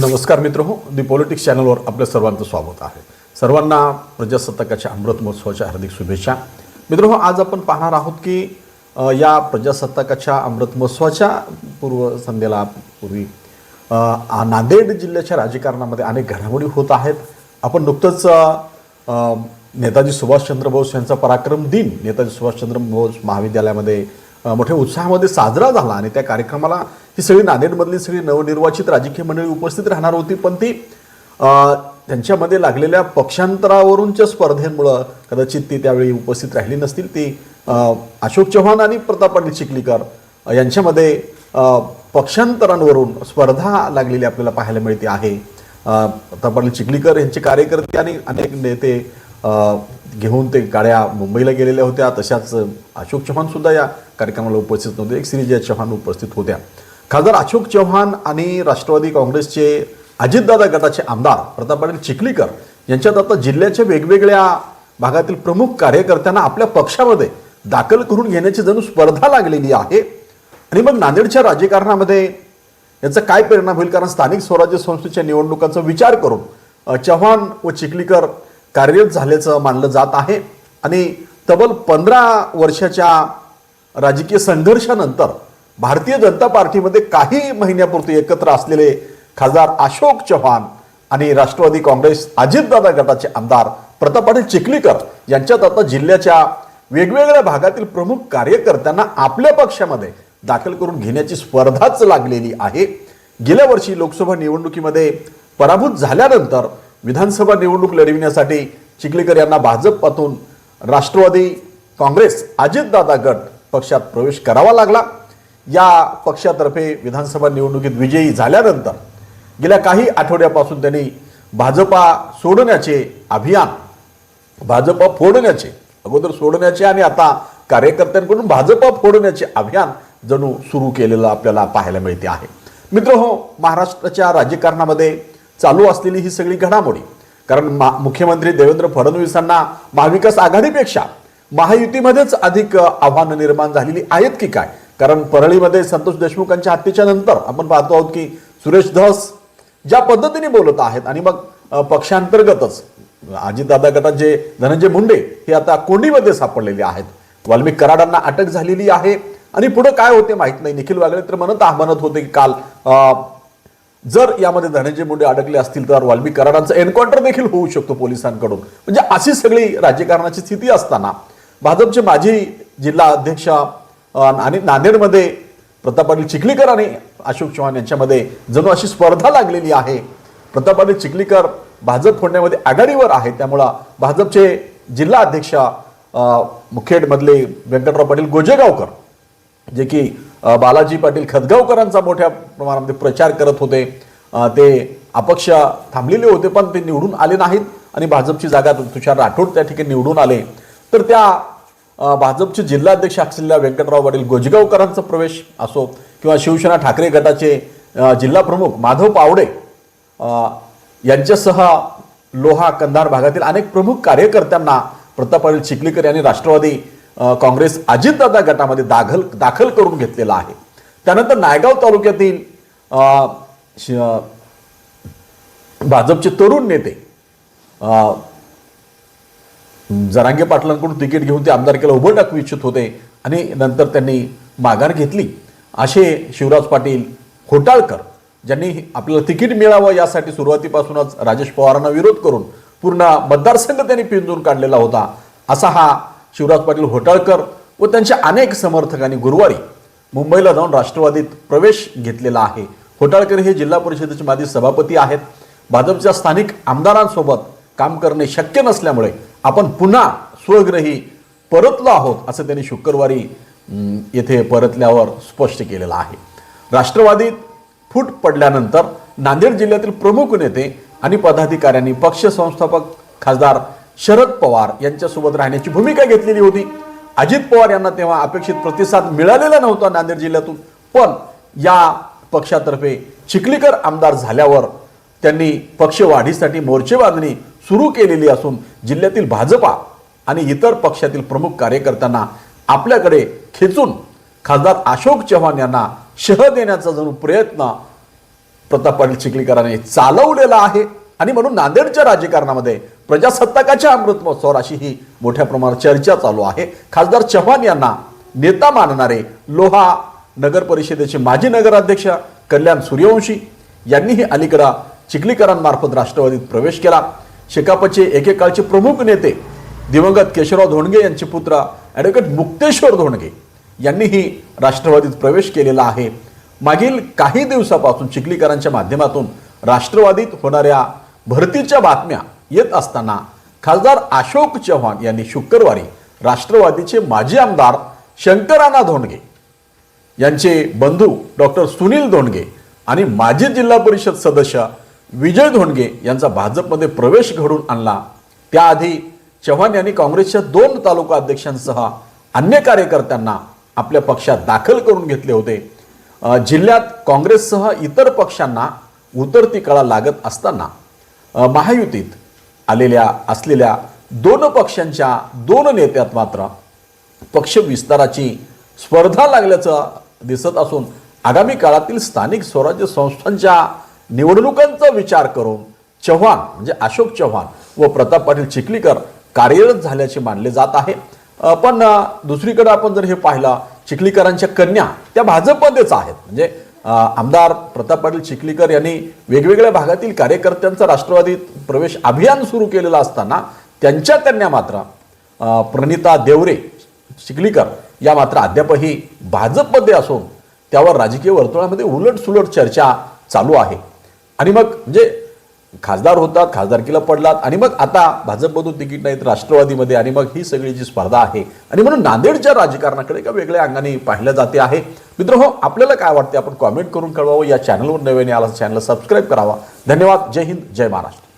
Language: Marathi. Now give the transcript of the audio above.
नमस्कार मित्र हो दी पॉलिटिक्स चॅनलवर आपल्या सर्वांचं स्वागत आहे. सर्वांना प्रजासत्ताकाच्या अमृत महोत्सवाच्या हार्दिक शुभेच्छा. मित्र हो आज आपण पाहणार आहोत की या प्रजासत्ताकाच्या अमृत महोत्सवाच्या पूर्व संध्येला पूर्वी नांदेड जिल्ह्याच्या राजकारणामध्ये अनेक घडामोडी होत आहेत. आपण नुकतंच नेताजी सुभाषचंद्र बोस यांचा पराक्रम दिन नेताजी सुभाषचंद्र बोस महाविद्यालयामध्ये मोठ्या उत्साहामध्ये साजरा झाला आणि त्या कार्यक्रमाला ही सगळी नांदेडमधली सगळी नवनिर्वाचित राजकीय मंडळी उपस्थित राहणार होती. पण ती त्यांच्यामध्ये लागलेल्या पक्षांतरावरूनच्या स्पर्धेमुळं कदाचित ती त्यावेळी उपस्थित राहिली नसतील. ती अशोक चव्हाण आणि प्रताप पाटील चिखलीकर यांच्यामध्ये पक्षांतरांवरून स्पर्धा लागलेली आपल्याला पाहायला मिळते आहे. प्रताप पाटील चिखलीकर यांचे कार्यकर्ते आणि अनेक नेते घेऊन ते गाड्या मुंबईला गेलेल्या होत्या. तशाच अशोक चव्हाण सुद्धा या कार्यक्रमाला उपस्थित नव्हते. एक श्रीजय चव्हाण उपस्थित होत्या. खासदार अशोक चव्हाण आणि राष्ट्रवादी काँग्रेसचे अजितदादा गटाचे आमदार प्रताप पाटील चिखलीकर यांच्यात आता जिल्ह्याच्या वेगवेगळ्या भागातील प्रमुख कार्यकर्त्यांना आपल्या पक्षामध्ये दाखल करून घेण्याची जणू स्पर्धा लागलेली आहे. आणि मग नांदेडच्या राजकारणामध्ये याचा काय परिणाम होईल? कारण स्थानिक स्वराज्य संस्थेच्या निवडणुकांचा विचार करून चव्हाण व चिखलीकर कार्यरत झाल्याचं मानलं जात आहे. आणि तब्बल पंधरा वर्षाच्या राजकीय संघर्षानंतर भारतीय जनता पार्टीमध्ये काही महिन्यापुरते एकत्र असलेले खासदार अशोक चव्हाण आणि राष्ट्रवादी काँग्रेस अजितदादा गटाचे आमदार प्रताप पाटील चिखलीकर यांच्यात आता जिल्ह्याच्या वेगवेगळ्या भागातील प्रमुख कार्यकर्त्यांना आपल्या पक्षामध्ये दाखल करून घेण्याची स्पर्धाच लागलेली आहे. गेल्या वर्षी लोकसभा निवडणुकीमध्ये पराभूत झाल्यानंतर विधानसभा निवडणूक लढविण्यासाठी चिखलीकर यांना भाजपातून राष्ट्रवादी काँग्रेस अजितदादा गट पक्षात प्रवेश करावा लागला. या पक्षातर्फे विधानसभा निवडणुकीत विजयी झाल्यानंतर गेल्या काही आठवड्यापासून त्यांनी भाजपा सोडण्याचे अभियान भाजपा फोडण्याचे अगोदर सोडण्याचे आणि आता कार्यकर्त्यांकडून भाजपा फोडण्याचे अभियान जणू सुरू केलेलं आपल्याला पाहायला मिळते आहे. मित्र हो महाराष्ट्राच्या राजकारणामध्ये चालू असलेली ही सगळी घडामोडी कारण मा- मुख्यमंत्री देवेंद्र फडणवीसांना महाविकास आघाडीपेक्षा महायुतीमध्येच अधिक आव्हानं निर्माण झालेली आहेत की काय? कारण परळीमध्ये संतोष देशमुखांच्या हत्येच्या नंतर आपण पाहतो आहोत की सुरेश धस ज्या पद्धतीने बोलत आहेत आणि मग पक्षांतर्गतच अजितदादा गटात जे धनंजय मुंडे हे आता कोंडीमध्ये सापडलेले आहेत. वाल्मिक कराडांना अटक झालेली आहे. आणि पुढे काय होते माहीत नाही. निखिल वागळे तर म्हणत म्हणत होते की काल जर यामध्ये धनंजय मुंडे अडकले असतील तर वाल्मिक कराडांचा एन्काउंटर देखील होऊ शकतो पोलिसांकडून. म्हणजे अशी सगळी राजकारणाची स्थिती असताना भाजपचे माजी जिल्हा अध्यक्ष आणि नांदेडमध्ये प्रताप पाटील चिखलीकर आणि अशोक चव्हाण यांच्यामध्ये जणू अशी स्पर्धा लागलेली आहे. प्रताप पाटील चिखलीकर भाजप फोडण्यामध्ये आघाडीवर आहे त्यामुळं भाजपचे जिल्हा अध्यक्ष मुखेडमधले व्यंकटराव पाटील गोजेगावकर जे की बालाजी पाटील खदगावकरांचा मोठ्या प्रमाणामध्ये प्रचार करत होते. ते अपक्ष थांबलेले होते पण ते निवडून आले नाहीत. आणि भाजपची जागा तुषार राठोड त्या ठिकाणी निवडून आले. तर त्या भाजपचे जिल्हाध्यक्ष असलेल्या व्यंकटराव पाटील गोजगावकरांचा प्रवेश असो किंवा शिवसेना ठाकरे गटाचे जिल्हा प्रमुख माधव पावडे यांच्यासह लोहा कंधार भागातील अनेक प्रमुख कार्यकर्त्यांना प्रताप पाटील चिखलीकर यांनी राष्ट्रवादी काँग्रेस अजितदादा गटामध्ये दाखल दाखल करून घेतलेला आहे. त्यानंतर नायगाव तालुक्यातील श- भाजपचे तरुण नेते जरांगे पाटलांकडून तिकीट घेऊन ते आमदारकीला उभं टाकू इच्छित होते आणि नंतर त्यांनी माघार घेतली. असे शिवराज पाटील होटाळकर ज्यांनी आपल्याला तिकीट मिळावं यासाठी सुरुवातीपासूनच राजेश पवारांना विरोध करून पूर्ण मतदारसंघ त्यांनी पिंजून काढलेला होता. असा हा शिवराज पाटील होटाळकर व त्यांच्या अनेक समर्थकांनी गुरुवारी मुंबईला जाऊन राष्ट्रवादीत प्रवेश घेतलेला आहे. होटाळकर हे जिल्हा परिषदेचे माजी सभापती आहेत. भाजपच्या स्थानिक आमदारांसोबत काम करणे शक्य नसल्यामुळे आपण पुन्हा स्वग्रही परतलो आहोत असं त्यांनी शुक्रवारी येथे परतल्यावर स्पष्ट केलेलं आहे. राष्ट्रवादीत फूट पडल्यानंतर नांदेड जिल्ह्यातील प्रमुख नेते आणि पदाधिकाऱ्यांनी पक्ष संस्थापक खासदार शरद पवार यांच्यासोबत राहण्याची भूमिका घेतलेली होती. अजित पवार यांना तेव्हा अपेक्षित प्रतिसाद मिळालेला नव्हता नांदेड जिल्ह्यातून पण या पक्षातर्फे चिखलीकर आमदार झाल्यावर त्यांनी पक्ष वाढीसाठी मोर्चे बांधणी सुरू केलेली असून जिल्ह्यातील भाजपा आणि इतर पक्षातील प्रमुख कार्यकर्त्यांना आपल्याकडे खेचून खासदार अशोक चव्हाण यांना शह देण्याचा जणू प्रयत्न प्रताप पाटील चिखलीकरांनी चालवलेला आहे. आणि म्हणून नांदेडच्या राजकारणामध्ये प्रजासत्ताकाच्या अमृत महोत्सवावर अशी ही मोठ्या प्रमाणात चर्चा चालू आहे. खासदार चव्हाण यांना नेता मानणारे लोहा नगर परिषदेचे माजी नगराध्यक्ष कल्याण सूर्यवंशी यांनीही अलीकडं चिखलीकरांमार्फत राष्ट्रवादीत प्रवेश केला. शेकापचे एकेकाळचे प्रमुख नेते दिवंगत केशवराव धोंडगे यांचे पुत्र ॲडव्होकेट मुक्तेश्वर धोंडगे यांनीही राष्ट्रवादीत प्रवेश केलेला आहे. मागील काही दिवसापासून चिखलीकरांच्या माध्यमातून राष्ट्रवादीत होणाऱ्या भरतीच्या बातम्या येत असताना खासदार अशोक चव्हाण यांनी शुक्रवारी राष्ट्रवादीचे माजी आमदार शंकराना धोंडगे यांचे बंधू डॉक्टर सुनील धोंडगे आणि माजी जिल्हा परिषद सदस्य विजय धोंडगे यांचा भाजपमध्ये प्रवेश घडून आणला. त्याआधी चव्हाण यांनी काँग्रेसच्या दोन तालुका अध्यक्षांसह अन्य कार्यकर्त्यांना आपल्या पक्षात दाखल करून घेतले होते. जिल्ह्यात काँग्रेससह इतर पक्षांना उतरती कळा लागत असताना महायुतीत आलेल्या असलेल्या दोन पक्षांच्या दोन नेत्यात मात्र पक्ष विस्ताराची स्पर्धा लागल्याचं दिसत असून आगामी काळातील स्थानिक स्वराज्य संस्थांच्या निवडणुकांचा विचार करून चव्हाण म्हणजे अशोक चव्हाण व प्रताप पाटील चिखलीकर कार्यरत झाल्याचे मानले जात आहे. पण दुसरीकडे आपण जर हे पाहिलं चिखलीकरांच्या कन्या त्या भाजपमध्येच आहेत. म्हणजे आमदार प्रताप पाटील चिखलीकर यांनी वेगवेगळ्या भागातील कार्यकर्त्यांचा राष्ट्रवादीत प्रवेश अभियान सुरू केलेलं असताना त्यांच्या कन्या मात्र प्रणिता देवरे चिखलीकर या मात्र अद्यापही भाजपमध्ये असून त्यावर राजकीय वर्तुळामध्ये उलट सुलट चर्चा चालू आहे. आणि मग म्हणजे खासदार होतात खासदारकीला पडलात आणि मग आता भाजपमधून तिकीट नाहीत राष्ट्रवादीमध्ये आणि मग ही सगळी जी स्पर्धा आहे आणि म्हणून नांदेडच्या राजकारणाकडे एका वेगळ्या अंगाने पाहिलं जाते आहे. मित्र हो, आपल्याला काय वाटते आपण कॉमेंट करून कळवावं. या चॅनलवर नव्याने आला चॅनल सबस्क्राईब करावा. धन्यवाद. जय हिंद. जय महाराष्ट्र.